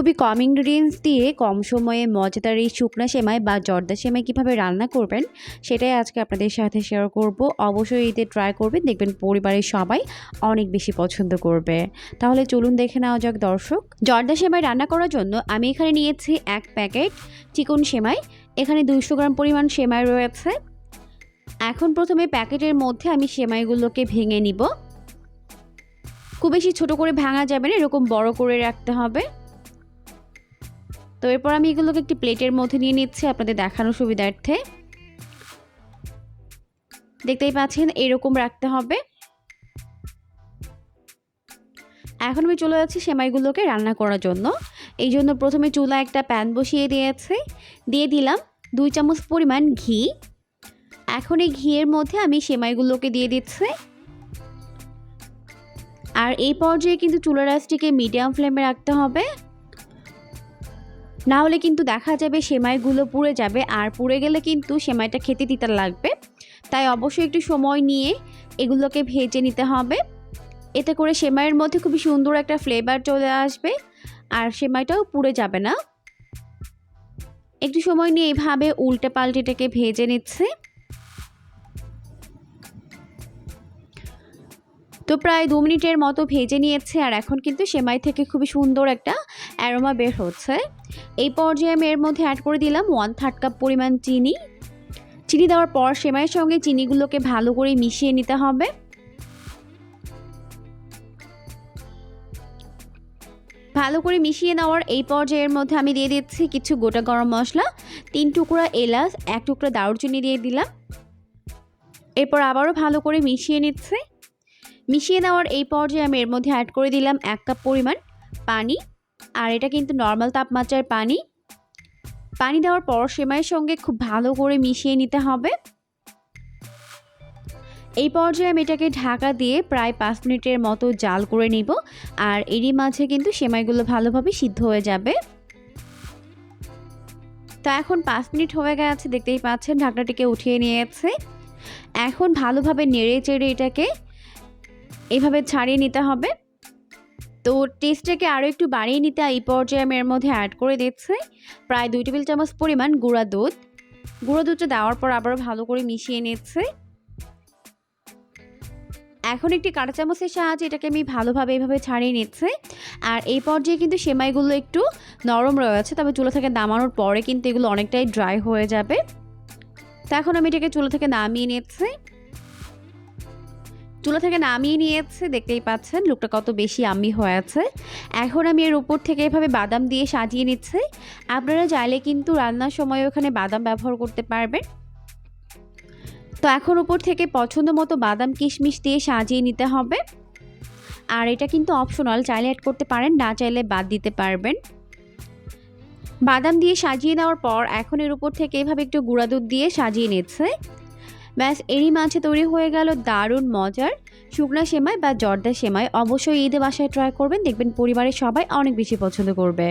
খুবই কম ইনগ্রিডিয়েন্টস দিয়ে কম সময়ে মজাদার এই শুকনা সেমাই বা জর্দা সেমাই কীভাবে রান্না করবেন, সেটাই আজকে আপনাদের সাথে শেয়ার করব। অবশ্যই এতে ট্রাই করবেন, দেখবেন পরিবারের সবাই অনেক বেশি পছন্দ করবে। তাহলে চলুন দেখে নেওয়া যাক দর্শক। জর্দা সেমাই রান্না করার জন্য আমি এখানে নিয়েছি এক প্যাকেট চিকন সেমাই, এখানে দুইশো গ্রাম পরিমাণ সেমাই রয়েছে। এখন প্রথমে প্যাকেটের মধ্যে আমি সেমাইগুলোকে ভেঙে নিব। খুব বেশি ছোট করে ভাঙা যাবে না, এরকম বড় করে রাখতে হবে। তো এরপর আমি এগুলোকে একটি প্লেটের মধ্যে নিয়ে নিচ্ছি আপনাদের দেখানোর সুবিধার্থে। দেখতেই পাচ্ছেন, এরকম রাখতে হবে। এখন আমি চলে যাচ্ছি সেমাইগুলোকে রান্না করার জন্য। এই জন্য প্রথমে চুলা একটা প্যান বসিয়ে দিয়েছে। দিয়ে দিলাম দুই চামচ পরিমাণ ঘি। এখন এই ঘিয়ের মধ্যে আমি সেমাইগুলোকে দিয়ে দিচ্ছি। আর এই পর্যায়ে কিন্তু চুলা রাসটিকে মিডিয়াম ফ্লেমে রাখতে হবে। না হলে কিন্তু দেখা যাবে সেমাইগুলো পুড়ে যাবে। আর পুড়ে গেলে কিন্তু সেমাইটা খেতে দিতে লাগবে। তাই অবশ্যই একটু সময় নিয়ে এগুলোকে ভেজে নিতে হবে। এতে করে সেমাইয়ের মধ্যে খুবই সুন্দর একটা ফ্লেভার চলে আসবে। আর সেমাইটাও পুড়ে যাবে না। একটু সময় নিয়ে এইভাবে উল্টে পাল্টেটাকে ভেজে নিচ্ছে। তো প্রায় দু মিনিটের মতো ভেজে নিয়েছে আর এখন কিন্তু সেমাই থেকে খুবই সুন্দর একটা অ্যারোমা বের হচ্ছে। এই পর্যায়ে আমি এর মধ্যে অ্যাড করে দিলাম ওয়ান থার্ড কাপ পরিমাণ চিনি। চিনি দেওয়ার পর সেমাইয়ের সঙ্গে চিনিগুলোকে ভালো করে মিশিয়ে নিতে হবে। ভালো করে মিশিয়ে নেওয়ার এই পর্যায়ের মধ্যে আমি দিয়ে দিচ্ছি কিছু গোটা গরম মশলা, তিন টুকরা এলাচ, এক টুকরা দারুচিনি দিয়ে দিলাম। এরপর আবারও ভালো করে মিশিয়ে নিচ্ছে। মিশিয়ে নেওয়ার এই পর্যায়ে আমি এর মধ্যে অ্যাড করে দিলাম এক কাপ পরিমাণ পানি। আর এটা কিন্তু নর্মাল তাপমাত্রার পানি। পানি দেওয়ার পর সেমাইয়ের সঙ্গে খুব ভালো করে মিশিয়ে নিতে হবে। এই পর্যায়ে আমি এটাকে ঢাকা দিয়ে প্রায় পাঁচ মিনিটের মতো জাল করে নিব। আর এরই মাঝে কিন্তু সেমাইগুলো ভালোভাবে সিদ্ধ হয়ে যাবে। তো এখন পাঁচ মিনিট হয়ে গেছে, দেখতেই পাচ্ছেন ঢাকনাটিকে উঠিয়ে নিয়েছে। এখন ভালোভাবে নেড়ে চেড়ে এটাকে এইভাবে ছাড়িয়ে নিতে হবে। তো টেস্টটাকে আরও একটু বাড়িয়ে নিতে এই পর্যায়ে আমি এর মধ্যে অ্যাড করে দিচ্ছি। প্রায় দুই টেবিল চামচ পরিমাণ গুঁড়া দুধ। গুঁড়ো দুধটা দেওয়ার পর আবারও ভালো করে মিশিয়ে নিচ্ছে। এখন একটি কাঁটা চামচের সাহায্যে এটাকে আমি ভালোভাবে এইভাবে ছাড়িয়ে নিচ্ছে। আর এই পর্যায়ে কিন্তু সেমাইগুলো একটু নরম রয়েছে, তবে চুলো থেকে নামানোর পরে কিন্তু এগুলো অনেকটাই ড্রাই হয়ে যাবে। তো এখন আমি এটাকে চুলো থেকে নামিয়ে নিচ্ছি। চুলা থেকে নামিয়ে নিয়েছে, দেখতেই পাচ্ছেন লুকটা কত বেশি আম্মি হয়েছে এখন আমি এর উপর থেকে এভাবে বাদাম দিয়ে সাজিয়ে নিচ্ছি। আপনারা চাইলে কিন্তু রান্নার সময় ওখানে বাদাম ব্যবহার করতে পারবেন। তো এখন উপর থেকে পছন্দ মতো বাদাম কিশমিশ দিয়ে সাজিয়ে নিতে হবে। আর এটা কিন্তু অপশনাল চাইলে অ্যাড করতে পারেন, না চাইলে বাদ দিতে পারবেন। বাদাম দিয়ে সাজিয়ে নেওয়ার পর এখন এর উপর থেকে এভাবে একটু গুঁড়া দুধ দিয়ে সাজিয়ে নিচ্ছে। ব্যাস, এরই মাঝে তৈরি হয়ে গেল দারুণ মজার শুকনা সেমাই বা জর্দা সেমাই। অবশ্যই ঈদে বাসায় ট্রাই করবেন, দেখবেন পরিবারের সবাই অনেক বেশি পছন্দ করবে।